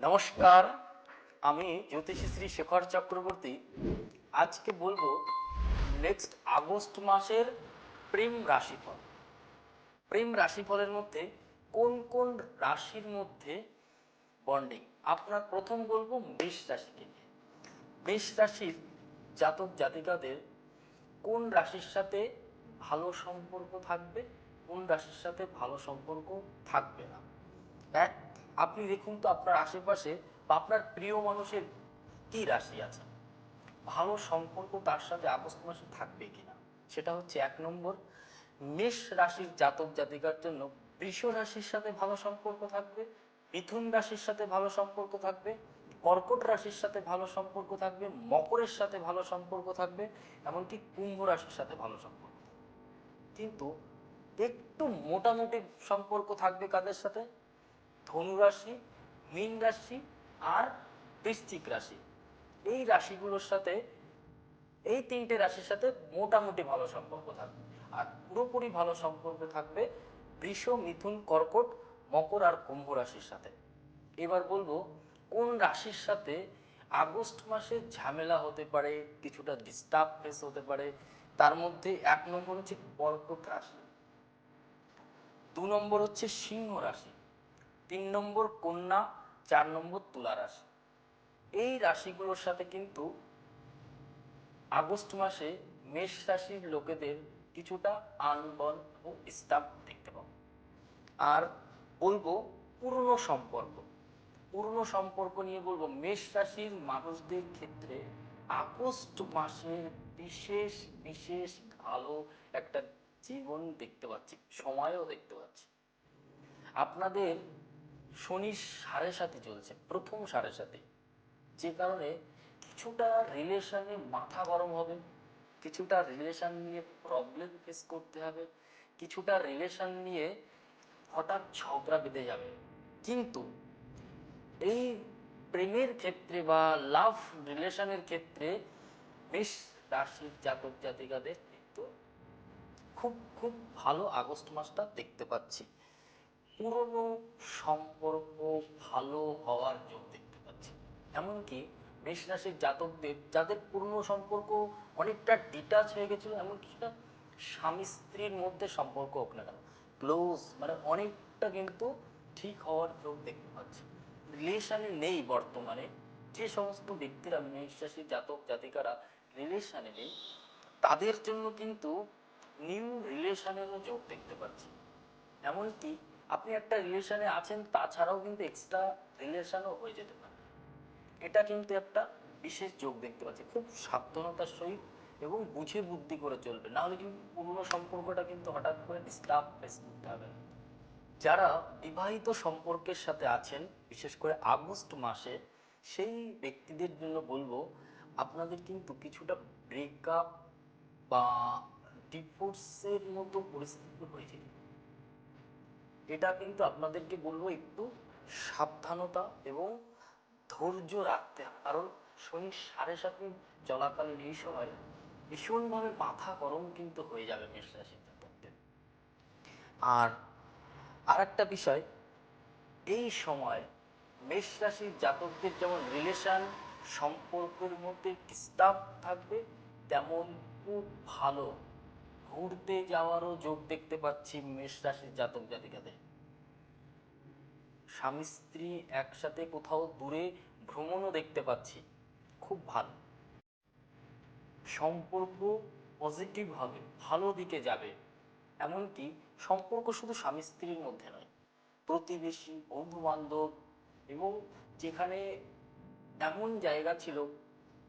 নমস্কার, আমি জ্যোতিষী শ্রী শেখর চক্রবর্তী। আজকে বলব নেক্সট আগস্ট মাসের প্রেম রাশিফল। প্রেম রাশিফলের মধ্যে কোন কোন রাশির মধ্যে বন্ডিং আপনার প্রথম বলব মেষ রাশিকে মেষ রাশির জাতক জাতিকাদের কোন রাশির সাথে ভালো সম্পর্ক থাকবে, কোন রাশির সাথে ভালো সম্পর্ক থাকবে না? এক আপনি দেখুন তো আপনার আশেপাশে বা আপনার প্রিয় মানুষের কি রাশি আছে? ভালো সম্পর্ক তার সাথে আগস্ট মাসে থাকবে কিনা? সেটা হচ্ছে এক নম্বর, মেষ রাশির জাতক জাতিকার জন্য বৃষ রাশির সাথে ভালো সম্পর্ক থাকবে, মিথুন রাশির সাথে ভালো সম্পর্ক থাকবে, কর্কট রাশির সাথে ভালো সম্পর্ক থাকবে, মকরের সাথে ভালো সম্পর্ক থাকবে, এমনকি কুম্ভ রাশির সাথে ভালো সম্পর্ক কিন্তু একটু মোটামুটি সম্পর্ক থাকবে কাদের সাথে? ধনু রাশি, মীন রাশি আর বৃশ্চিক রাশি। এই রাশিগুলোর সাথে, এই তিনটে রাশির সাথে মোটামুটি ভালো সম্পর্ক থাকবে। আর পুরোপুরি ভালো সম্পর্ক থাকবে বৃষ, মিথুন, কর্কট, মকর আর কুম্ভ রাশির সাথে। এবার বলব, কোন রাশির সাথে আগস্ট মাসে ঝামেলা হতে পারে, কিছুটা ডিস্টার্ব ফেস হতে পারে, তার মধ্যে এক নম্বর হচ্ছে কর্কট রাশি, দু নম্বর হচ্ছে সিংহ রাশি। তিন নম্বর কন্যা, চার নম্বর তুলা রাশি। এই রাশিগুলোর সাথে কিন্তু আগস্ট মাসে মেষ রাশির লোকেদের কিছুটা আনবন ও স্টাফ দেখতে পাবো। আর বলব পুরনো সম্পর্ক। পুরনো সম্পর্ক নিয়ে বলব, মেষ রাশির মানুষদের ক্ষেত্রে আগস্ট মাসে বিশেষ বিশেষ ভালো একটা জীবন দেখতে পাচ্ছি, সময়ও দেখতে পাচ্ছি। আপনাদের শনি সাড়ে সাথে চলছে, প্রথম সাড়ে সাথে যে কারণে কিছুটা রিলেশনে মাথা গরম হবে, কিছুটা রিলেশন নিয়ে প্রবলেম ফেস করতে হবে, কিছুটা রিলেশন নিয়ে হঠাৎ ঝগড়া বেঁধে যাবে। কিন্তু এই প্রেমের ক্ষেত্রে বা লাভ রিলেশনের ক্ষেত্রে বেশ রাশির জাতক জাতিকাদের কিন্তু খুব খুব ভালো আগস্ট মাসটা দেখতে পাচ্ছি। পুরনো সম্পর্ক ভালো হওয়ার যোগ দেখতে পাচ্ছি। এমনকি মেষ রাশির জাতকদের, যাদের পুরনো সম্পর্ক অনেকটা ডিটাচ হয়ে গেছিল এমন কিছুটা স্বামী স্ত্রীর মধ্যে সম্পর্ক হোক না কেন ক্লোজ মানে অনেকটা কিন্তু ঠিক হওয়ার যোগ দেখতে পাচ্ছি। রিলেশনে নেই বর্তমানে, যে সমস্ত ব্যক্তিরা মেষ রাশির জাতক জাতিকারা রিলেশনে নেই, তাদের জন্য কিন্তু নিউ রিলেশনেরও যোগ দেখতে পাচ্ছি। এমনকি আপনি একটা রিলেশনে আছেন, তাছাড়াও কিন্তু এক্সট্রা রিলেশনও হয়ে যেতে পারে। এটা কিন্তু একটা বিশেষ যোগ দেখতে পাচ্ছি। খুব সাবধানতার সহিত এবং বুঝে বুদ্ধি করে চলবে। না হলে কিন্তু পুরনো সম্পর্কটা কিন্তু হঠাৎ করে ডিস্টার্ব ফেস করতে হবে যারা বিবাহিত সম্পর্কের সাথে আছেন, বিশেষ করে আগস্ট মাসে, সেই ব্যক্তিদের জন্য বলব, আপনাদের কিন্তু কিছুটা ব্রেকআপ বা ডিভোর্সের মতো পরিস্থিতি হয়েছে এটা কিন্তু আপনাদেরকে বলব একটু সাবধানতা এবং ধৈর্য রাখতে হবে। কারণ শনি সাড়ে সাথে চলাকালীন এই সময় ভীষণভাবে মাথা গরম কিন্তু হয়ে যাবে মেষ রাশির জাতকদের আর আর একটা বিষয়, এই সময় মেষ রাশির জাতকদের যেমন রিলেশন সম্পর্কের মধ্যে ডিস্টার্ব থাকবে, তেমন খুব ভালো ঘুরতে যাওয়ারও যোগ দেখতে পাচ্ছি মেষ রাশির জাতক জাতিকাদের। স্বামী স্ত্রী একসাথে কোথাও দূরে ভ্রমণও দেখতে পাচ্ছি। খুব ভালো। সম্পর্ক পজিটিভ হবে, ভালো দিকে যাবে। এমনকি সম্পর্ক শুধু স্বামী স্ত্রীর মধ্যে নয়, প্রতিবেশী বন্ধু বান্ধব এবং যেখানে এমন জায়গা ছিল,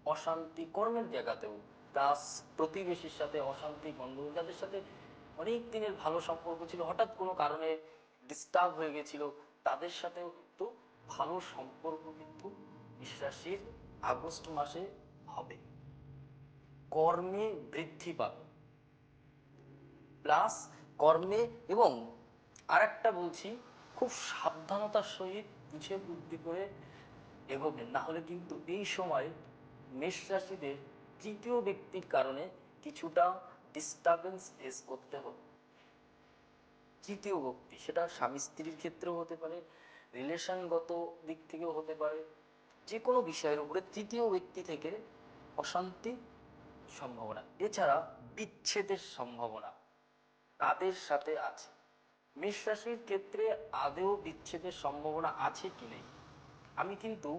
অশান্তি কর্মের জায়গাতেও প্লাস প্রতিবেশীর সাথে অশান্তি বন্ধু যাদের সাথে অনেক দিনের ভালো সম্পর্ক ছিল, হঠাৎ কোনো কারণে ডিস্টার্ব হয়ে গেছিল, তাদের সাথেও কিন্তু ভালো সম্পর্ক কিন্তু বিশ্বাসীর আগস্ট মাসে হবে। কর্মে বৃদ্ধি পাবে। প্লাস কর্মে এবং আরেকটা বলছি, খুব সাবধানতার সহিত বুঝে বুদ্ধি করে এগোবেন। না হলে কিন্তু এই সময় মেষ রাশিদের তৃতীয় ব্যক্তির কারণে কিছুটা ডিস্টারবেন্স ফেস করতে হবে। তৃতীয় ব্যক্তি, সেটা স্বামী স্ত্রীর ক্ষেত্রেও হতে পারে রিলেশনগত দিক থেকেও হতে পারে যে কোনো বিষয়ের উপরে তৃতীয় ব্যক্তি থেকে অশান্তি সম্ভাবনা। এছাড়া বিচ্ছেদের সম্ভাবনা তাদের সাথে আছে। মেষ ক্ষেত্রে আদেও বিচ্ছেদের সম্ভাবনা আছে কি নেই? আমি কিন্তু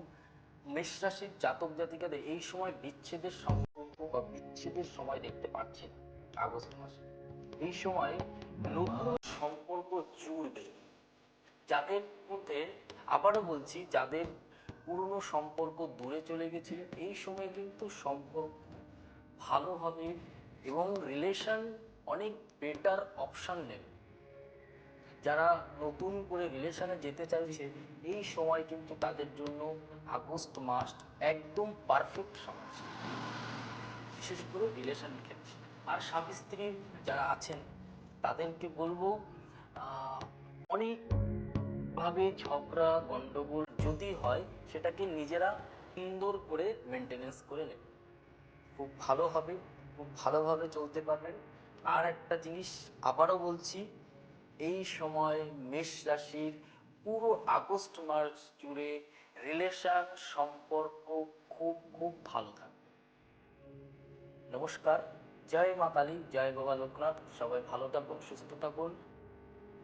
মেষ রাশির জাতক জাতিকাদের এই সময় বিচ্ছেদের সম্পর্ক বা বিচ্ছেদের সময় দেখতে পাচ্ছি আগস্ট মাসে। এই সময় নতুন সম্পর্ক জুড়বে। যাদের মধ্যে, আবারও বলছি, যাদের পুরনো সম্পর্ক দূরে চলে গেছিল এই সময় কিন্তু সম্পর্ক ভালো হবে এবং রিলেশন অনেক বেটার অপশন নেবে। যারা নতুন করে রিলেশনে যেতে চাইছে, এই সময় কিন্তু তাদের জন্য আগস্ট মাস একদম পারফেক্ট সময়। বিশেষ করে রিলেশনের ক্ষেত্রে। আর স্বামী স্ত্রী যারা আছেন তাদেরকে বলব আহ, অনেক ভাবে ঝগড়া গন্ডগোল যদি হয় সেটাকে নিজেরা সুন্দর করে মেনটেনেন্স করে নেবে। খুব ভালো হবে খুব ভালোভাবে চলতে পারবেন। আর একটা জিনিস আবারও বলছি এই সময় মেষ রাশির পুরো আগস্ট মাস জুড়ে রিলেশন সম্পর্ক খুব খুব ভালো থাকবে। নমস্কার। জয় মা কালী জয় বাবা লোকনাথ সবাই ভালো থাকুন সুস্থ থাকুন।